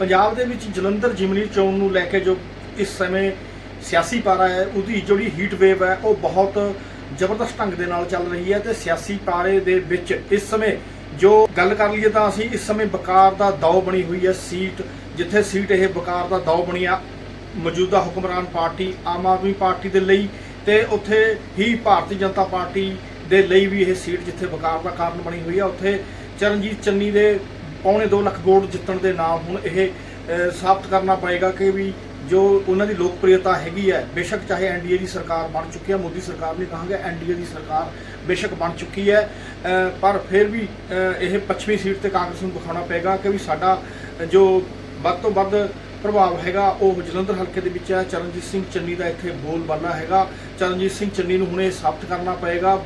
ਪੰਜਾਬ ਦੇ ਵਿੱਚ ਜਲੰਧਰ ਜਿਮਨੀ ਚੋਣ ਨੂੰ ਲੈ ਕੇ ਜੋ ਇਸ ਸਮੇਂ ਸਿਆਸੀ ਪਾਰਾ ਹੈ, ਉਹਦੀ ਜਿਹੜੀ ਹੀਟ ਵੇਵ ਹੈ, ਉਹ ਬਹੁਤ ਜ਼ਬਰਦਸਤ ਢੰਗ ਦੇ ਨਾਲ ਚੱਲ ਰਹੀ ਹੈ ਤੇ ਸਿਆਸੀ ਪਾਰੇ ਦੇ ਵਿੱਚ ਇਸ ਸਮੇਂ ਜੋ ਗੱਲ ਕਰ ਲਈਏ ਤਾਂ ਅਸੀਂ, ਇਸ ਸਮੇਂ ਬਕਾਰ ਦਾ ਦੌ ਬਣੀ ਹੋਈ ਹੈ ਸੀਟ, ਜਿੱਥੇ ਸੀਟ ਇਹ ਬਕਾਰ ਦਾ ਦੌ ਬਣੀ ਆ, ਮੌਜੂਦਾ ਹੁਕਮਰਾਨ ਪਾਰਟੀ, ਆਮ ਆਦਮੀ ਪਾਰਟੀ ਦੇ ਲਈ ਤੇ ਉੱਥੇ ਹੀ ਭਾਰਤੀ ਜਨਤਾ ਪਾਰਟੀ ਦੇ ਲਈ ਵੀ ਇਹ ਸੀਟ ਜਿੱਥੇ ਬਕਾਰ ਦਾ ਕਾਰਨ ਬਣੀ ਹੋਈ ਹੈ ਉੱਥੇ ਚਰਨਜੀਤ ਚੰਨੀ ਦੇ ਪੌਣੇ 2 ਲੱਖ ਵੋਟ ਜਿੱਤਣ ਦੇ ਨਾਮ ਹੁਣ ਇਹ ਸਾਬਤ ਕਰਨਾ ਪਏਗਾ ਕਿ ਵੀ ਜੋ ਉਹਨਾਂ ਦੀ ਲੋਕਪ੍ਰਿਯਤਾ ਹੈਗੀ ਹੈ, ਬੇਸ਼ੱਕ ਚਾਹੇ ਐਨਡੀਏ ਦੀ ਸਰਕਾਰ ਬਣ ਚੁੱਕੀ ਹੈ, ਮੋਦੀ ਸਰਕਾਰ ਨਹੀਂ ਕਹਾਂਗੇ ਐਨਡੀਏ ਦੀ ਸਰਕਾਰ ਬੇਸ਼ੱਕ ਬਣ ਚੁੱਕੀ ਹੈ ਪਰ ਫਿਰ ਵੀ ਇਹ ਪੱਛਮੀ ਸੀਟ ਤੇ ਕਾਂਗਰਸ ਨੂੰ ਦਿਖਾਉਣਾ ਪਏਗਾ ਕਿ ਵੀ ਸਾਡਾ ਜੋ ਵੱਧ ਤੋਂ ਵੱਧ ਪ੍ਰਭਾਵ ਹੈਗਾ, ਉਹ ਜਲੰਧਰ ਹਲਕੇ ਦੇ ਵਿੱਚ ਹੈ, ਚਰਨਜੀਤ ਸਿੰਘ ਚੰਨੀ ਦਾ ਇੱਥੇ ਬੋਲਬਾਲਾ ਹੈਗਾ, ਚਰਨਜੀਤ ਸਿੰਘ ਚੰਨੀ ਨੂੰ ਹੁਣ ਇਹ ਸਾਬਤ ਕਰਨਾ ਪਏਗਾ,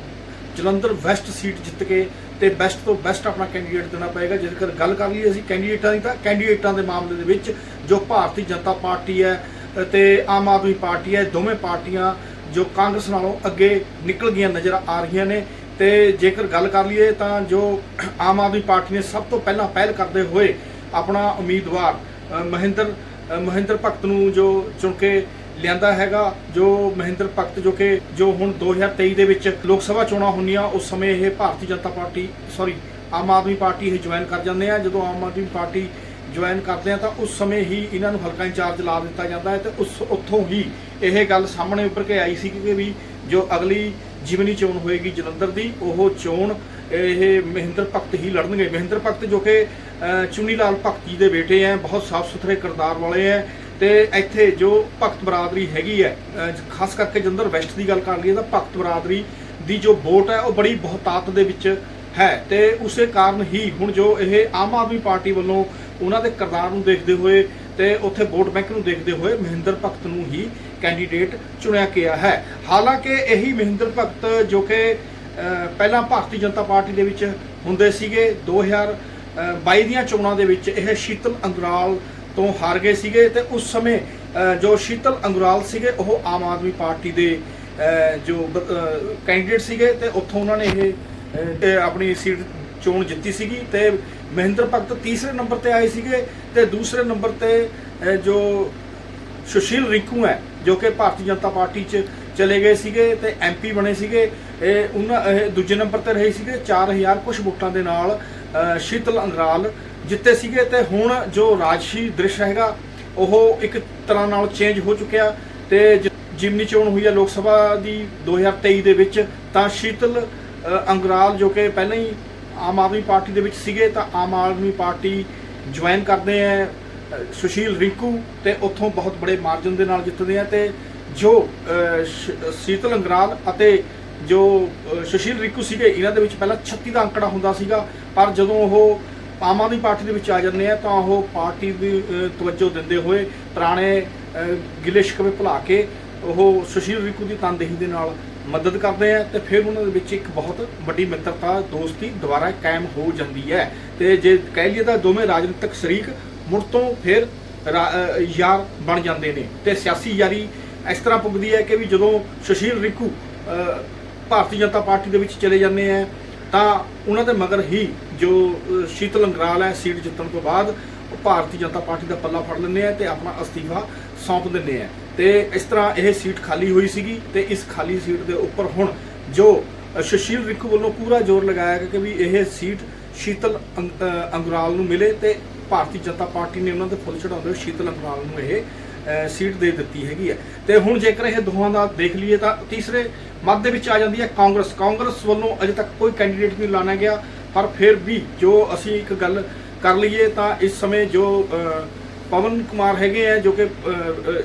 ਜਲੰਧਰ ਵੈਸਟ ਸੀਟ ਜਿੱਤ ਕੇ ਤੇ ਬੈਸਟ ਤੋਂ ਬੈਸਟ ਆਪਣਾ ਕੈਂਡੀਡੇਟ ਦੇਣਾ ਪਏਗਾ। ਜੇਕਰ ਗੱਲ ਕਰ ਲਈਏ ਅਸੀਂ ਕੈਂਡੀਡੇਟਾਂ ਦੀ ਤਾਂ ਕੈਂਡੀਡੇਟਾਂ ਦੇ ਮਾਮਲੇ ਦੇ ਵਿੱਚ ਜੋ ਭਾਰਤੀ ਜਨਤਾ ਪਾਰਟੀ ਹੈ ਤੇ ਆਮ ਆਦਮੀ ਪਾਰਟੀ ਹੈ, ਦੋਵੇਂ ਪਾਰਟੀਆਂ ਜੋ ਕਾਂਗਰਸ ਨਾਲੋਂ ਅੱਗੇ ਨਿਕਲ ਗਈਆਂ ਨਜ਼ਰ ਆ ਰਹੀਆਂ ਨੇ। ਤੇ ਜੇਕਰ ਗੱਲ ਕਰ ਲਈਏ ਤਾਂ ਜੋ ਆਮ ਆਦਮੀ ਪਾਰਟੀ ਨੇ ਸਭ ਤੋਂ ਪਹਿਲਾਂ ਪਹਿਲ ਕਰਦੇ ਹੋਏ ਆਪਣਾ ਉਮੀਦਵਾਰ ਮਹਿੰਦਰ ਮਹਿੰਦਰ ਭਗਤ ਨੂੰ ਜੋ ਚੁਣ ਕੇ ਲਿਆਂਦਾ ਹੈਗਾ, ਜੋ ਮਹਿੰਦਰ ਭਗਤ ਜੋ ਕਿ ਜੋ ਹੁਣ 2023 ਦੇ ਵਿੱਚ ਲੋਕ ਸਭਾ ਚੋਣਾਂ ਹੁੰਦੀਆਂ, ਉਸ ਸਮੇਂ ਇਹ Bharatiya Janata party sorry Aam Aadmi party ਇਹ ਜੁਆਇਨ ਕਰ ਜਾਂਦੇ ਆ। ਜਦੋਂ ਆਮ ਆਦਮੀ ਪਾਰਟੀ ਜੁਆਇਨ ਕਰਦੇ ਆ, ਤਾਂ ਉਸ ਸਮੇਂ ਹੀ ਇਹਨਾਂ ਨੂੰ ਹਲਕਾ ਇੰਚਾਰਜ ਲਾ ਦਿੱਤਾ ਜਾਂਦਾ ਹੈ ਤੇ ਉਸ ਉੱਥੋਂ ਹੀ ਇਹ ਗੱਲ ਸਾਹਮਣੇ ਉੱਪਰ ਕੇ ਆਈ ਸੀ ਕਿ ਵੀ ਜੋ ਅਗਲੀ ਜਿਮਨੀ ਚੋਣ ਹੋਏਗੀ ਜਲੰਧਰ ਦੀ, ਉਹ ਚੋਣ ਇਹ ਮਹਿੰਦਰ ਭਗਤ ਹੀ ਲੜਨਗੇ। ਮਹਿੰਦਰ ਭਗਤ ਜੋ ਕਿ ਚੁੰਨੀ ਲਾਲ ਭਗਤ ਜੀ ਦੇ ਬੇਟੇ ਹੈ ਬਹੁਤ ਸਾਫ਼ ਸੁਥਰੇ ਕਿਰਦਾਰ ਵਾਲੇ ਹੈ ਤੇ ਇੱਥੇ ਜੋ ਭਗਤ ਬਰਾਦਰੀ ਹੈਗੀ ਹੈ ਖਾਸ ਕਰਕੇ ਜਲੰਧਰ ਵੈਸਟ ਦੀ ਗੱਲ ਕਰ ਲਈਏ ਤਾਂ ਭਗਤ ਬਰਾਦਰੀ ਦੀ ਜੋ ਵੋਟ ਹੈ, ਉਹ ਬੜੀ ਬਹੁਤਾਤ ਦੇ ਵਿੱਚ ਹੈ। ਤੇ ਉਸੇ ਕਾਰਨ ਹੀ ਹੁਣ ਜੋ ਇਹ ਆਮ ਆਦਮੀ ਪਾਰਟੀ ਵੱਲੋਂ ਉਹਨਾਂ ਦੇ ਕਿਰਦਾਰ ਨੂੰ ਦੇਖਦੇ ਹੋਏ ਤੇ ਉੱਥੇ ਵੋਟ ਬੈਂਕ ਨੂੰ ਦੇਖਦੇ ਹੋਏ ਮਹਿੰਦਰ ਭਗਤ ਨੂੰ ਹੀ ਕੈਂਡੀਡੇਟ ਚੁਣਿਆ ਗਿਆ ਹੈ। ਹਾਲਾਂਕਿ ਇਹੀ ਮਹਿੰਦਰ ਭਗਤ ਜੋ ਕਿ ਪਹਿਲਾਂ ਭਾਰਤੀ ਜਨਤਾ ਪਾਰਟੀ ਦੇ ਵਿੱਚ ਹੁੰਦੇ ਸੀਗੇ 2022 ਦੀਆਂ ਚੋਣਾਂ ਦੇ ਵਿੱਚ ਇਹ ਸ਼ੀਤਲ ਅੰਗਰਾਲ ਤੋਂ ਹਾਰ ਗਏ ਸੀਗੇ ਤੇ ਉਸ ਸਮੇਂ ਜੋ ਸ਼ੀਤਲ ਅੰਗਰਾਲ ਸੀਗੇ, ਉਹ ਆਮ ਆਦਮੀ ਪਾਰਟੀ ਦੇ ਜੋ ਕੈਂਡੀਡੇਟ ਸੀਗੇ ਤੇ ਉੱਥੋਂ ਉਹਨਾਂ ਨੇ ਇਹ ਆਪਣੀ ਸੀਟ ਚੋਣ ਜਿੱਤੀ ਸੀਗੀ ਤੇ ਮਹਿੰਦਰ ਭਗਤ ਤੀਸਰੇ ਨੰਬਰ ਤੇ ਆਏ ਸੀਗੇ ਤੇ ਦੂਸਰੇ ਨੰਬਰ ਤੇ ਜੋ ਸੁਸ਼ੀਲ ਰਿੰਕੂ ਹੈ, ਜੋ ਕਿ ਭਾਰਤੀ ਜਨਤਾ ਪਾਰਟੀ 'ਚ ਚਲੇ ਗਏ ਸੀਗੇ ਤੇ ਐਮਪੀ ਬਣੇ ਸੀਗੇ, ਇਹ ਉਹਨਾਂ, ਇਹ ਦੂਜੇ ਨੰਬਰ ਤੇ ਰਹੇ ਸੀਗੇ 4000 ਕੁਝ ਵੋਟਾਂ ਦੇ ਨਾਲ ਸ਼ੀਤਲ ਅੰਗਰਾਲ ਜਿੱਤੇ ਸੀਗੇ ਤੇ ਹੁਣ ਜੋ ਰਾਜਸ਼ੀ ਦ੍ਰਿਸ਼ ਹੈਗਾ, ਉਹ ਇੱਕ ਤਰ੍ਹਾਂ ਨਾਲ ਚੇਂਜ ਹੋ ਚੁੱਕਿਆ ਤੇ ਜਿਮਨੀ ਚੋਣ ਹੋਈ ਹੈ ਲੋਕ ਸਭਾ ਦੀ 2023 ਦੇ ਵਿੱਚ, ਤਾਂ ਸ਼ੀਤਲ ਅੰਗਰਾਲ ਜੋ ਕਿ ਪਹਿਲਾਂ ਹੀ ਆਮ ਆਦਮੀ ਪਾਰਟੀ ਦੇ ਵਿੱਚ ਸੀਗੇ, ਤਾਂ ਆਮ ਆਦਮੀ ਪਾਰਟੀ ਜੁਆਇਨ ਕਰਦੇ ਆ ਸੁਸ਼ੀਲ ਰਿੰਕੂ ਤੇ ਉੱਥੋਂ ਬਹੁਤ ਬੜੇ ਮਾਰਜਨ ਦੇ ਨਾਲ ਜਿੱਤਦੇ ਆ ਤੇ ਜੋ ਸ਼ੀਤਲ ਅੰਗਰਾਲ ਅਤੇ ਜੋ ਸੁਸ਼ੀਲ ਰਿੰਕੂ ਸੀਗੇ, ਇਹਨਾਂ ਦੇ ਵਿੱਚ ਪਹਿਲਾਂ 36 ਦਾ ਅੰਕੜਾ ਹੁੰਦਾ ਸੀਗਾ, ਪਰ ਜਦੋਂ ਉਹ ਆਮ ਆਦਮੀ ਪਾਰਟੀ ਦੇ ਵਿੱਚ ਆ ਜਾਂਦੇ ਆ ਤਾਂ ਉਹ ਪਾਰਟੀ ਦੀ ਤਵੱਜੋ ਦਿੰਦੇ ਹੋਏ ਪੁਰਾਣੇ ਅ, ਗਿਲੇ ਸ਼ਿਕਵੇ ਭੁਲਾ ਕੇ ਉਹ ਸੁਸ਼ੀਲ ਰਿਕੂ ਦੀ ਤਨਦੇਹੀ ਦੇ ਨਾਲ ਮਦਦ ਕਰਦੇ ਆ ਤੇ ਫਿਰ ਉਹਨਾਂ ਦੇ ਵਿੱਚ ਇੱਕ ਬਹੁਤ ਵੱਡੀ ਮਿੱਤਰਤਾ ਦੋਸਤੀ ਦੁਬਾਰਾ ਕਾਇਮ ਹੋ ਜਾਂਦੀ ਹੈ। ਤੇ ਜੇ ਕਹਿ ਲਈਏ ਤਾਂ ਦੋਵੇਂ ਰਾਜਨੀਤਿਕ ਸ਼ਰੀਕ ਮੁੜ ਤੋਂ ਫਿਰ ਰਾ- ਯਾਰ ਬਣ ਜਾਂਦੇ ਨੇ। ਤੇ ਸਿਆਸੀ ਯਾਰੀ ਇਸ ਤਰ੍ਹਾਂ ਪੁੱਗਦੀ ਹੈ ਕਿ ਵੀ ਜਦੋਂ ਸੁਸ਼ੀਲ ਰਿਕੂ ਭਾਰਤੀ ਜਨਤਾ ਪਾਰਟੀ ਦੇ ਵਿੱਚ ਚਲੇ ਜਾਂਦੇ ਆ ਤਾਂ ਉਹਨਾਂ ਦੇ ਮਗਰ ਹੀ ਜੋ ਸ਼ੀਤਲ ਅੰਗਰਾਲ ਹੈ ਸੀਟ ਜਿੱਤਣ ਤੋਂ ਬਾਅਦ ਉਹ ਭਾਰਤੀ ਜਨਤਾ ਪਾਰਟੀ ਦਾ ਪੱਲਾ ਫੜ ਲੈਂਦੇ ਆ ਤੇ ਆਪਣਾ ਅਸਤੀਫਾ ਸੌਂਪ ਦਿੰਦੇ ਆ। ਤੇ ਇਸ ਤਰ੍ਹਾਂ ਇਹ ਸੀਟ ਖਾਲੀ ਹੋਈ ਸੀਗੀ ਤੇ ਇਸ ਖਾਲੀ ਸੀਟ ਦੇ ਉੱਪਰ ਹੁਣ ਜੋ ਅ, ਸੁਸ਼ੀਲ ਰਿੰਕੂ ਵੱਲੋਂ ਪੂਰਾ ਜ਼ੋਰ ਲਗਾਇਆ ਗਿਆ ਕਿ ਵੀ ਇਹ ਸੀਟ ਸ਼ੀਤਲ ਅੰਗ- ਅੰਗਰਾਲ ਨੂੰ ਮਿਲੇ ਤੇ ਭਾਰਤੀ ਜਨਤਾ ਪਾਰਟੀ ਨੇ ਉਹਨਾਂ ਦੇ ਫੁੱਲ ਚੜਾਉਂਦੇ ਹੋਏ ਸ਼ੀਤਲ ਅੰਗਰਾਲ ਨੂੰ ਇਹ ਸੀਟ ਦੇ ਦਿੱਤੀ ਹੈਗੀ ਹੈ। ਤੇ ਹੁਣ ਜੇਕਰ ਇਹ ਦੋਹਾਂ ਦਾ ਦੇਖ ਲਈਏ ਤਾਂ ਤੀਸਰੇ ਮੱਧ ਦੇ ਵਿੱਚ ਆ ਜਾਂਦੀ ਹੈ ਕਾਂਗਰਸ। ਕਾਂਗਰਸ ਵੱਲੋਂ ਅਜੇ ਤੱਕ ਕੋਈ ਕੈਂਡੀਡੇਟ ਨਹੀਂ ਲਾਣਾ ਗਿਆ, ਪਰ ਫਿਰ ਵੀ ਜੋ ਅਸੀਂ ਇੱਕ ਗੱਲ ਕਰ ਲਈਏ ਤਾਂ ਇਸ ਸਮੇਂ ਜੋ ਪਵਨ ਕੁਮਾਰ ਹੈਗੇ ਆ, ਜੋ ਕਿ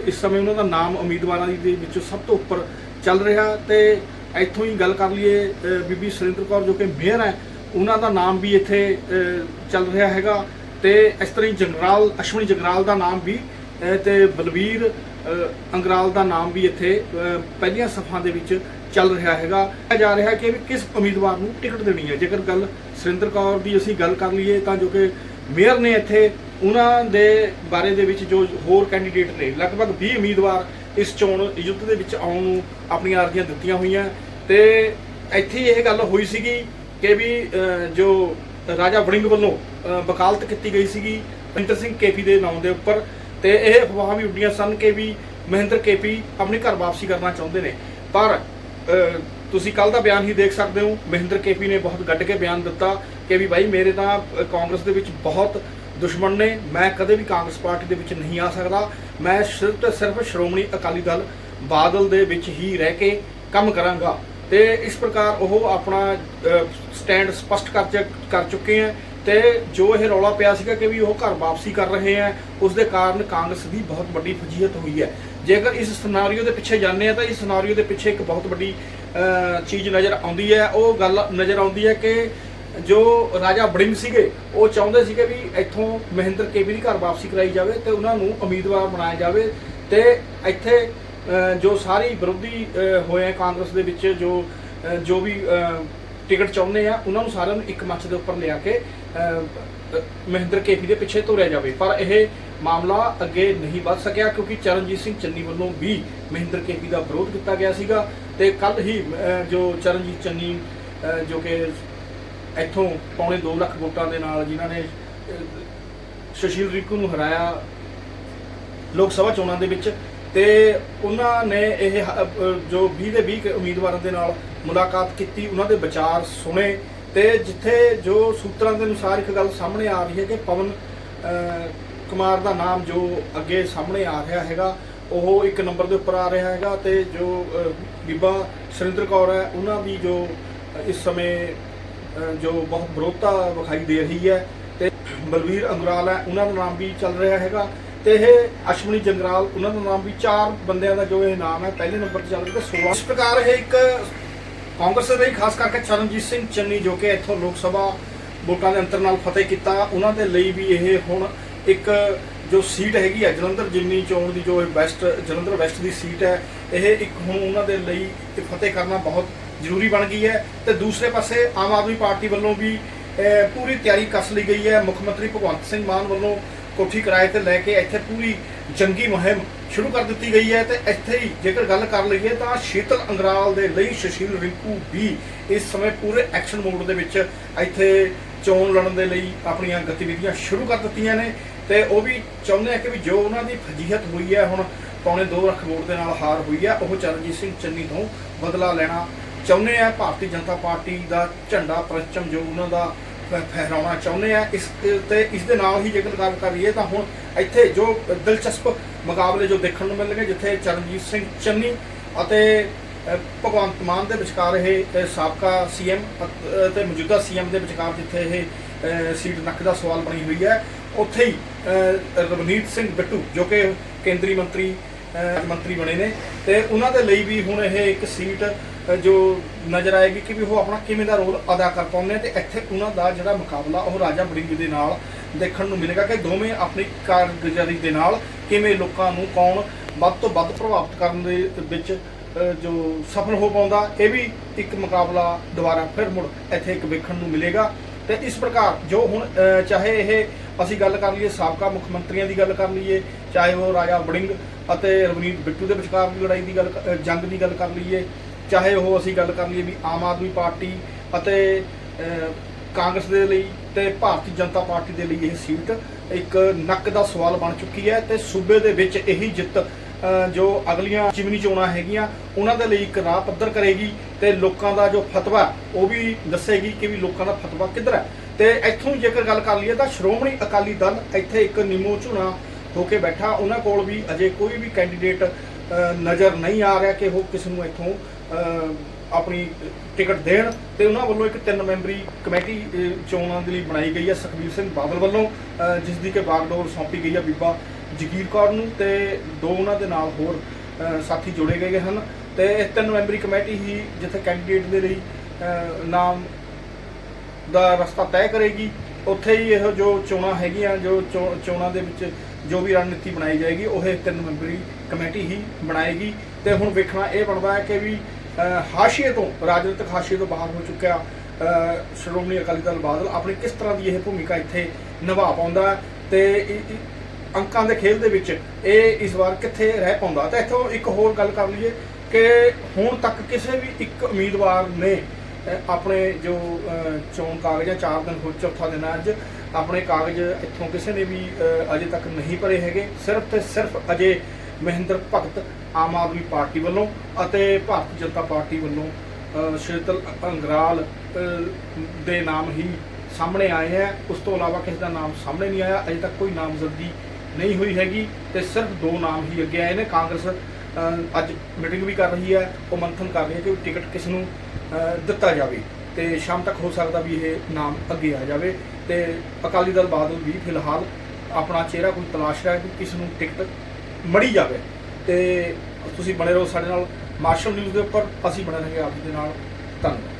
ਇਸ ਸਮੇਂ ਉਹਨਾਂ ਦਾ ਨਾਮ ਉਮੀਦਵਾਰਾਂ ਦੀ ਵਿੱਚੋਂ ਸਭ ਤੋਂ ਉੱਪਰ ਚੱਲ ਰਿਹਾ ਤੇ ਇੱਥੋਂ ਹੀ ਗੱਲ ਕਰ ਲਈਏ ਬੀਬੀ ਸੁਰਿੰਦਰ ਕੌਰ ਜੋ ਕਿ ਮੇਅਰ ਹੈ, ਉਹਨਾਂ ਦਾ ਨਾਮ ਵੀ ਇੱਥੇ ਚੱਲ ਰਿਹਾ ਹੈਗਾ ਤੇ ਇਸ ਤਰ੍ਹਾਂ ਹੀ ਜੰਗਰਾਲ ਅਸ਼ਵਨੀ ਜੰਗਰਾਲ ਦਾ ਨਾਮ ਵੀ ਤੇ ਬਲਵੀਰ ਅੰਗਰਾਲ ਦਾ ਨਾਮ ਵੀ ਇੱਥੇ ਪਹਿਲੀਆਂ ਸਫਾਂ ਦੇ ਵਿੱਚ ਚੱਲ ਰਿਹਾ ਹੈਗਾ। ਕਿਹਾ ਜਾ ਰਿਹਾ ਕਿ ਵੀ ਕਿਸ ਉਮੀਦਵਾਰ ਨੂੰ ਟਿਕਟ ਦੇਣੀ ਹੈ। ਜੇਕਰ ਗੱਲ ਸੁਰਿੰਦਰ ਕੌਰ ਦੀ ਅਸੀਂ ਗੱਲ ਕਰ ਲਈਏ, ਤਾਂ ਜੋ ਕਿ ਮੇਅਰ ਨੇ ਇੱਥੇ ਉਹਨਾਂ ਦੇ ਬਾਰੇ ਦੇ ਵਿੱਚ ਜੋ ਹੋਰ ਕੈਂਡੀਡੇਟ ਨੇ, ਲਗਭਗ 20 ਉਮੀਦਵਾਰ ਇਸ ਚੋਣ ਯੁੱਧ ਦੇ ਵਿੱਚ ਆਉਣ ਨੂੰ ਆਪਣੀਆਂ ਅਰਜ਼ੀਆਂ ਦਿੱਤੀਆਂ ਹੋਈਆਂ। ਤੇ ਇੱਥੇ ਇਹ ਗੱਲ ਹੋਈ ਸੀਗੀ ਕਿ ਵੀ ਜੋ ਰਾਜਾ ਵੜਿੰਗ ਵੱਲੋਂ ਵਕਾਲਤ ਕੀਤੀ ਗਈ ਸੀਗੀ ਮਹਿੰਦਰ ਸਿੰਘ ਕੇਪੀ ਦੇ ਨਾਮ ਦੇ ਉੱਪਰ। ਤੇ ਇਹ ਅਫਵਾਹਾਂ ਵੀ ਉੱਡੀਆਂ ਸਨ ਕਿ ਵੀ ਮਹਿੰਦਰ ਕੇਪੀ ਆਪਣੀ ਘਰ ਵਾਪਸੀ ਕਰਨਾ ਚਾਹੁੰਦੇ ਨੇ। ਪਰ ਤੁਸੀਂ ਕੱਲ ਦਾ ਬਿਆਨ ਹੀ ਦੇਖ ਸਕਦੇ ਹੋ, ਮਹਿੰਦਰ ਕੇਪੀ ਨੇ ਬਹੁਤ ਗੱਡ ਕੇ ਬਿਆਨ ਦਿੱਤਾ ਕਿ ਵੀ ਭਾਈ ਮੇਰੇ ਤਾਂ ਕਾਂਗਰਸ ਦੇ ਵਿੱਚ ਬਹੁਤ ਦੁਸ਼ਮਣ ਨੇ। ਮੈਂ ਕਦੇ ਵੀ ਕਾਂਗਰਸ ਪਾਰਟੀ ਦੇ ਵਿੱਚ ਨਹੀਂ ਆ ਸਕਦਾ। ਮੈਂ ਸਿਰਫ ਤੇ ਸਿਰਫ ਸ਼੍ਰੋਮਣੀ ਅਕਾਲੀ ਦਲ ਬਾਦਲ ਦੇ ਵਿੱਚ ਹੀ ਰਹਿ ਕੇ ਕੰਮ ਕਰਾਂਗਾ। ਤੇ ਇਸ ਪ੍ਰਕਾਰ ਉਹ ਆਪਣਾ ਸਟੈਂਡ ਸਪਸ਼ਟ ਕਰ ਚ- ਕਰ ਚੁੱਕੇ ਹੈ ਤੇ ਜੋ ਇਹ ਰੌਲਾ ਪਿਆ ਸੀਗਾ ਕਿ ਵੀ ਉਹ ਘਰ ਵਾਪਸੀ ਕਰ ਰਹੇ ਹੈ ਉਸ ਦੇ ਕਾਰਨ ਕਾਂਗਰਸ ਦੀ ਬਹੁਤ ਵੱਡੀ ਫਜੀਹਤ ਹੋਈ ਹੈ। ਜੇਕਰ ਇਸ ਸਿਨਾਰੀਓ ਦੇ ਪਿੱਛੇ ਜਾਂਦੇ ਆ, ਤਾਂ ਇਸ ਸਿਨਾਰੀਓ ਦੇ ਪਿੱਛੇ ਇੱਕ ਬਹੁਤ ਵੱਡੀ ਚੀਜ਼ ਨਜ਼ਰ ਆਉਂਦੀ ਹੈ। ਉਹ ਗੱਲ ਨਜ਼ਰ ਆਉਂਦੀ ਹੈ ਕਿ ਜੋ ਰਾਜਾ ਬੜਿੰਗ ਸੀਗੇ, ਉਹ ਚਾਹੁੰਦੇ ਸੀਗੇ ਵੀ ਇੱਥੋਂ ਮਹਿੰਦਰ ਕੇਵੀ ਦੀ ਘਰ ਵਾਪਸੀ ਕਰਾਈ ਜਾਵੇ ਤੇ ਉਹਨਾਂ ਨੂੰ ਉਮੀਦਵਾਰ ਬਣਾਇਆ ਜਾਵੇ ਤੇ ਇੱਥੇ ਜੋ ਸਾਰੀ ਵਿਰੋਧੀ ਹੋਏ ਆ ਕਾਂਗਰਸ ਦੇ ਵਿੱਚ, ਜੋ ਜੋ ਵੀ ਟਿਕਟ ਚਾਹੁੰਦੇ ਆ, ਉਹਨਾਂ ਨੂੰ ਸਾਰਿਆਂ ਨੂੰ ਇੱਕ ਮੰਚ ਦੇ ਉੱਪਰ ਲਿਆ ਕੇ ਮਹਿੰਦਰ ਕੇਪੀ ਦੇ ਪਿੱਛੇ ਤੋਰਿਆ ਜਾਵੇ। ਪਰ ਇਹ ਮਾਮਲਾ ਅੱਗੇ ਨਹੀਂ ਵੱਧ ਸਕਿਆ ਕਿਉਂਕਿ ਚਰਨਜੀਤ ਸਿੰਘ ਚੰਨੀ ਵੱਲੋਂ ਵੀ ਮਹਿੰਦਰ ਕੇਪੀ ਦਾ ਵਿਰੋਧ ਕੀਤਾ ਗਿਆ ਸੀਗਾ ਤੇ ਕੱਲ ਹੀ ਜੋ ਚਰਨਜੀਤ ਚੰਨੀ ਜੋ ਕਿ ਇੱਥੋਂ ਪੌਣੇ 2 ਲੱਖ ਵੋਟਾਂ ਦੇ ਨਾਲ ਜਿਨ੍ਹਾਂ ਨੇ ਸੁਸ਼ੀਲ ਰਿੰਕੂ ਨੂੰ ਹਰਾਇਆ ਲੋਕ ਸਭਾ ਚੋਣਾਂ ਦੇ ਵਿੱਚ ਤੇ ਉਹਨਾਂ ਨੇ ਇਹ ਜੋ 20 ਦੇ 20 ਉਮੀਦਵਾਰਾਂ ਦੇ ਨਾਲ ਮੁਲਾਕਾਤ ਕੀਤੀ, ਉਹਨਾਂ ਦੇ ਵਿਚਾਰ ਸੁਣੇ ਤੇ ਜਿੱਥੇ ਜੋ ਸੂਤਰਾਂ ਦੇ ਅਨੁਸਾਰ ਇੱਕ ਗੱਲ ਸਾਹਮਣੇ ਆ ਰਹੀ ਹੈ ਕਿ ਪਵਨ ਕੁਮਾਰ ਦਾ ਨਾਮ ਜੋ ਅੱਗੇ ਸਾਹਮਣੇ ਆ ਰਿਹਾ ਹੈਗਾ, ਉਹ ਇੱਕ ਨੰਬਰ ਦੇ ਉੱਪਰ ਆ ਰਿਹਾ ਹੈਗਾ ਤੇ ਜੋ ਬੀਬਾ ਸੁਰਿੰਦਰ ਕੌਰ ਹੈ, ਉਹਨਾਂ ਦੀ ਜੋ ਇਸ ਸਮੇਂ ਜੋ ਬਹੁਤ ਵਿਰੋਧਤਾ ਵਿਖਾਈ ਦੇ ਰਹੀ ਹੈ ਤੇ ਬਲਵੀਰ ਅੰਗਰਾਲ ਹੈ, ਉਹਨਾਂ ਦਾ ਨਾਮ ਵੀ ਚੱਲ ਰਿਹਾ ਹੈਗਾ ਤੇ ਇਹ ਅਸ਼ਵਨੀ ਜੰਗਰਾਲ, ਉਹਨਾਂ ਦਾ ਨਾਮ ਵੀ ਚਾਰ ਬੰਦਿਆਂ ਦਾ ਜੋ ਇਹ ਨਾਮ ਹੈ, ਪਹਿਲੇ ਨੰਬਰ ਤੇ ਚੱਲ ਰਿਹਾ ਤੇ 16 ਇਸ ਪ੍ਰਕਾਰ ਇਹ ਇੱਕ ਕਾਂਗਰਸ ਦੇ ਲਈ ਖਾਸ ਕਰਕੇ ਚਰਨਜੀਤ ਸਿੰਘ ਚੰਨੀ ਜੋ ਕਿ ਇੱਥੋਂ ਲੋਕ ਸਭਾ ਵੋਟਾਂ ਦੇ ਅੰਤਰ ਨਾਲ ਫਤਿਹ ਕੀਤਾ, ਉਹਨਾਂ ਦੇ ਲਈ ਵੀ ਇਹ ਹੁਣ ਇੱਕ ਜੋ ਸੀਟ ਹੈਗੀ ਹੈ, ਜਲੰਧਰ ਜਿਮਨੀ ਚੋਣ ਦੀ ਜੋ ਵੈਸਟ, ਜਲੰਧਰ ਵੈਸਟ ਦੀ ਸੀਟ ਹੈ, ਇਹ ਇੱਕ ਹੁਣ ਉਹਨਾਂ ਦੇ ਲਈ ਇੱਕ ਫਤਿਹ ਕਰਨਾ ਬਹੁਤ ਜ਼ਰੂਰੀ ਬਣ ਗਈ ਹੈ। ਤੇ ਦੂਸਰੇ ਪਾਸੇ ਆਮ ਆਦਮੀ ਪਾਰਟੀ ਵੱਲੋਂ ਵੀ ਪੂਰੀ ਤਿਆਰੀ ਕੱਸ ਲਈ ਗਈ ਹੈ। ਮੁੱਖ ਮੰਤਰੀ ਭਗਵੰਤ ਸਿੰਘ ਮਾਨ ਵੱਲੋਂ ਕੋਠੀ ਕਿਰਾਏ ਤੇ ਲੈ ਕੇ ਇੱਥੇ ਪੂਰੀ ਜੰਗੀ ਮੁਹਿੰਮ ਸ਼ੁਰੂ ਕਰ ਦਿੱਤੀ ਗਈ ਹੈ ਤੇ ਇੱਥੇ ਹੀ ਜੇਕਰ ਗੱਲ ਕਰ ਲਈਏ ਤਾਂ ਸ਼ੀਤਲ ਅੰਗਰਾਲ ਦੇ ਲਈ ਸੁਸ਼ੀਲ ਰਿੰਕੂ ਵੀ ਇਸ ਸਮੇਂ ਪੂਰੇ ਐਕਸ਼ਨ ਮੋਡ ਦੇ ਵਿੱਚ ਇੱਥੇ ਚੋਣ ਲੜਨ ਦੇ ਲਈ ਆਪਣੀਆਂ ਗਤੀਵਿਧੀਆਂ ਸ਼ੁਰੂ ਕਰ ਦਿੱਤੀਆਂ ਨੇ ਤੇ ਉਹ ਵੀ ਚਾਹੁੰਦੇ ਆ ਕਿ ਵੀ ਜੋ ਉਹਨਾਂ ਦੀ ਫਜੀਹਤ ਹੋਈ ਹੈ, ਹੁਣ ਪੌਣੇ 2 ਲੱਖ ਵੋਟ ਦੇ ਨਾਲ ਹਾਰ ਹੋਈ ਹੈ, ਉਹ ਚਰਨਜੀਤ ਸਿੰਘ ਚੰਨੀ ਤੋਂ ਬਦਲਾ ਲੈਣਾ ਚਾਹੁੰਦੇ ਆ। ਭਾਰਤੀ ਜਨਤਾ ਪਾਰਟੀ ਦਾ ਝੰਡਾ ਪਰਚਮ ਜੋ ਉਹਨਾਂ ਦਾ ਫਹਿਰਾਉਣਾ ਚਾਹੁੰਦੇ ਆ ਇਸ ਤੇ ਇਸ ਦੇ ਨਾਲ ਹੀ ਜੇਕਰ ਗੱਲ ਕਰੀਏ ਤਾਂ ਹੁਣ ਇੱਥੇ ਜੋ ਦਿਲਚਸਪ ਮੁਕਾਬਲੇ ਜੋ ਦੇਖਣ ਨੂੰ ਮਿਲਣਗੇ ਜਿੱਥੇ ਚਰਨਜੀਤ ਸਿੰਘ ਚੰਨੀ ਅਤੇ ਭਗਵੰਤ ਮਾਨ ਦੇ ਵਿਚਕਾਰ ਇਹ ਅ, ਸਾਬਕਾ ਸੀਐਮ ਤੇ ਮੌਜੂਦਾ ਸੀਐਮ ਦੇ ਵਿਚਕਾਰ ਜਿੱਥੇ ਇਹ ਸੀਟ ਨੱਕ ਦਾ ਸਵਾਲ ਬਣੀ ਹੋਈ ਹੈ ਉੱਥੇ ਹੀ ਰਵਨੀਤ ਸਿੰਘ ਬਿੱਟੂ ਜੋ ਕਿ ਕੇਂਦਰੀ ਮੰਤਰੀ ਮੰਤਰੀ ਬਣੇ ਨੇ ਤੇ ਉਹਨਾਂ ਦੇ ਲਈ ਵੀ ਹੁਣ ਇਹ ਇੱਕ ਸੀਟ ਜੋ ਨਜ਼ਰ ਆਏਗੀ ਕਿ ਵੀ ਉਹ ਆਪਣਾ ਕਿਵੇਂ ਦਾ ਰੋਲ ਅਦਾ ਕਰ ਪਾਉਂਦੇ ਨੇ ਤੇ ਇੱਥੇ ਉਹਨਾਂ ਦਾ ਜਿਹੜਾ ਮੁਕਾਬਲਾ ਉਹ ਰਾਜਾ ਬੜਿੰਗ ਦੇ ਨਾਲ ਦੇਖਣ ਨੂੰ ਮਿਲੇਗਾ ਕਿ ਦੋਵੇਂ ਆਪਣੀ ਕਾਰਗੁਜ਼ਾਰੀ ਦੇ ਨਾਲ ਕਿਵੇਂ ਲੋਕਾਂ ਨੂੰ ਕੌਣ ਵੱਧ ਤੋਂ ਵੱਧ ਪ੍ਰਭਾਵਿਤ ਕਰਨ ਦੇ ਵਿੱਚ ਜੋ ਸਫਲ ਹੋ ਪਾਉਂਦਾ, ਇਹ ਵੀ ਇੱਕ ਮੁਕਾਬਲਾ ਦੁਬਾਰਾ ਫਿਰ ਮੁੜ ਇੱਥੇ ਇੱਕ ਵੇਖਣ ਨੂੰ ਮਿਲੇਗਾ ਤੇ ਇਸ ਪ੍ਰਕਾਰ ਜੋ ਹੁਣ ਚਾਹੇ ਇਹ ਅਸੀਂ ਗੱਲ ਕਰ ਲਈਏ, ਸਾਬਕਾ ਮੁੱਖ ਮੰਤਰੀਆਂ ਦੀ ਗੱਲ ਕਰ ਲਈਏ, ਚਾਹੇ ਉਹ ਰਾਜਾ ਵੜਿੰਗ ਅਤੇ ਰਵਨੀਤ ਬਿੱਟੂ ਦੇ ਵਿਚਕਾਰ ਦੀ ਲੜਾਈ ਦੀ ਗੱਲ ਜੰਗ ਦੀ ਗੱਲ ਕਰ ਲਈਏ, ਚਾਹੇ ਉਹ ਅਸੀਂ ਗੱਲ ਕਰ ਲਈਏ ਵੀ ਆਮ ਆਦਮੀ ਪਾਰਟੀ ਅਤੇ ਕਾਂਗਰਸ ਦੇ ਲਈ ਤੇ ਭਾਰਤੀ ਜਨਤਾ ਪਾਰਟੀ ਦੇ ਲਈ ਇਹ ਸੀਟ ਇੱਕ ਨੱਕ ਦਾ ਸਵਾਲ ਬਣ ਚੁੱਕੀ ਹੈ ਤੇ ਸੂਬੇ ਦੇ ਵਿੱਚ ਇਹੀ ਜਿੱਤ ਜੋ ਅਗਲੀਆਂ ਜਿਮਨੀ ਚੋਣਾਂ ਹੈਗੀਆਂ, ਉਹਨਾਂ ਦੇ ਲਈ ਇੱਕ ਰਾਹ ਪੱਧਰ ਕਰੇਗੀ ਤੇ ਲੋਕਾਂ ਦਾ ਜੋ ਫਤਵਾ, ਉਹ ਵੀ ਦੱਸੇਗੀ ਕਿ ਵੀ ਲੋਕਾਂ ਦਾ ਫਤਵਾ ਕਿੱਧਰ ਹੈ। ਤੇ ਇੱਥੋਂ ਜੇਕਰ ਗੱਲ ਕਰ ਲਈਏ ਤਾਂ ਸ਼੍ਰੋਮਣੀ ਅਕਾਲੀ ਦਲ ਇੱਥੇ ਇੱਕ ਨਿੰਮੋ ਝੁਣਾ ਹੋ ਕੇ ਬੈਠਾ। ਉਹਨਾਂ ਕੋਲ ਵੀ ਅਜੇ ਕੋਈ ਵੀ ਕੈਂਡੀਡੇਟ ਨਜ਼ਰ ਨਹੀਂ ਆ ਰਿਹਾ ਕਿ ਉਹ ਕਿਸ ਨੂੰ ਇੱਥੋਂ ਆਪਣੀ ਟਿਕਟ ਦੇਣ। ਤੇ ਉਹਨਾਂ ਵੱਲੋਂ ਇੱਕ ਤਿੰਨ ਮੈਂਬਰੀ ਕਮੇਟੀ ਚੋਣਾਂ ਦੇ ਲਈ ਬਣਾਈ ਗਈ ਹੈ, ਸੁਖਬੀਰ ਸਿੰਘ ਬਾਦਲ ਵੱਲੋਂ ਜਿਸ ਦੀ ਕਿ ਬਾਗਡੋਰ ਸੌਂਪੀ ਗਈ ਹੈ ਬੀਬਾ ਜਗੀਰ ਕੌਰ ਨੂੰ। ਤੇ ਦੋ ਉਹਨਾਂ ਦੇ ਨਾਲ ਹੋਰ ਸਾਥੀ ਜੋੜੇ ਗਏ ਹਨ। ਤੇ ਇਹ ਤਿੰਨ ਮੈਂਬਰੀ ਕਮੇਟੀ ਹੀ ਜਿੱਥੇ ਕੈਂਡੀਡੇਟ ਦੇ ਲਈ ਨਾਮ ਦਾ ਰਸਤਾ ਤੈਅ ਕਰੇਗੀ। ਉੱਥੇ ਹੀ ਇਹ ਜੋ ਚੋਣਾਂ ਹੈਗੀਆਂ, ਜੋ ਚੋ- ਚੋਣਾਂ ਦੇ ਵਿੱਚ ਜੋ ਵੀ ਰਣਨੀਤੀ ਬਣਾਈ ਜਾਏਗੀ, ਉਹ ਇਹ ਤਿੰਨ ਮੈਂਬਰੀ ਕਮੇਟੀ ਹੀ ਬਣਾਏਗੀ। ਤੇ ਹੁਣ ਵੇਖਣਾ ਇਹ ਬਣਦਾ ਹੈ ਕਿ ਵੀ ਹਾਸ਼ੀਏ ਤੋਂ, ਰਾਜਨੀਤਿਕ ਹਾਸ਼ੀਏ ਤੋਂ ਬਾਹਰ ਹੋ ਚੁੱਕਿਆ ਸ਼੍ਰੋਮਣੀ ਅਕਾਲੀ ਦਲ ਬਾਦਲ ਆਪਣੀ ਕਿਸ ਤਰ੍ਹਾਂ ਦੀ ਇਹ ਭੂਮਿਕਾ ਇੱਥੇ ਨਿਭਾ ਪਾਉਂਦਾ ਹੈ। ਤੇ ਅੰਕਾਂ ਦੇ ਖੇਲ ਦੇ ਵਿੱਚ ਇਹ ਇਸ ਵਾਰ ਕਿੱਥੇ ਰਹਿ ਪਾਉਂਦਾ। ਤਾਂ ਇੱਥੋਂ ਇੱਕ ਹੋਰ ਗੱਲ ਕਰ ਲਈਏ ਕਿ ਹੁਣ ਤੱਕ ਕਿਸੇ ਵੀ ਇੱਕ ਉਮੀਦਵਾਰ ਨੇ ਆਪਣੇ ਜੋ ਚੋਣ ਕਾਗਜ਼ ਆ ਚਾਰ ਦਿਨ ਹੋ ਚੌਥਾ ਦਿਨ ਅੱਜ ਆਪਣੇ ਕਾਗਜ਼ ਇੱਥੋਂ ਕਿਸੇ ਨੇ ਵੀ ਅਜੇ ਤੱਕ ਨਹੀਂ ਭਰੇ ਹੈਗੇ। ਸਿਰਫ ਤੇ ਸਿਰਫ ਅਜੇ ਮਹਿੰਦਰ ਭਗਤ ਆਮ ਆਦਮੀ ਪਾਰਟੀ ਵੱਲੋਂ ਅਤੇ ਭਾਰਤੀ ਜਨਤਾ ਪਾਰਟੀ ਵੱਲੋਂ ਅ, ਸ਼ੀਤਲ ਅੰਗਰਾਲ ਦੇ ਨਾਮ ਹੀ ਸਾਹਮਣੇ ਆਏ ਹੈ। ਉਸ ਤੋਂ ਇਲਾਵਾ ਕਿਸੇ ਦਾ ਨਾਮ ਸਾਹਮਣੇ ਨਹੀਂ ਆਇਆ। ਅਜੇ ਤੱਕ ਕੋਈ ਨਾਮਜ਼ਦਗੀ ਨਹੀਂ ਹੋਈ ਹੈਗੀ ਤੇ ਸਿਰਫ ਦੋ ਨਾਮ ਹੀ ਅੱਗੇ ਆਏ ਨੇ ਕਾਂਗਰਸ ਅੱਜ ਮੀਟਿੰਗ ਵੀ ਕਰ ਰਹੀ ਹੈ ਉਹ ਮੰਥਨ ਕਰ ਰਹੀ ਹੈ ਕਿ ਟਿਕਟ ਕਿਸ ਨੂੰ ਦਿੱਤਾ ਜਾਵੇ ਤੇ ਸ਼ਾਮ ਤੱਕ ਹੋ ਸਕਦਾ ਵੀ ਇਹ ਨਾਮ ਅੱਗੇ ਆ ਜਾਵੇ ਤੇ ਅਕਾਲੀ ਦਲ ਬਾਦਲ ਵੀ ਫਿਲਹਾਲ ਆਪਣਾ ਚਿਹਰਾ ਕੋਈ ਤਲਾਸ਼ ਰਿਹਾ ਕਿ ਕਿਸ ਨੂੰ ਟਿਕਟ ਮੜੀ ਜਾਵੇ। ਤੇ ਤੁਸੀਂ ਬਣੇ ਰਹੋ ਸਾਡੇ ਨਾਲ, ਮਾਰਸ਼ਲ ਨਿਊਜ਼ ਦੇ ਉੱਪਰ, ਅਸੀਂ ਬਣੇ ਰਹਾਂਗੇ ਆਪ ਦੇ ਨਾਲ। ਧੰਨਵਾਦ।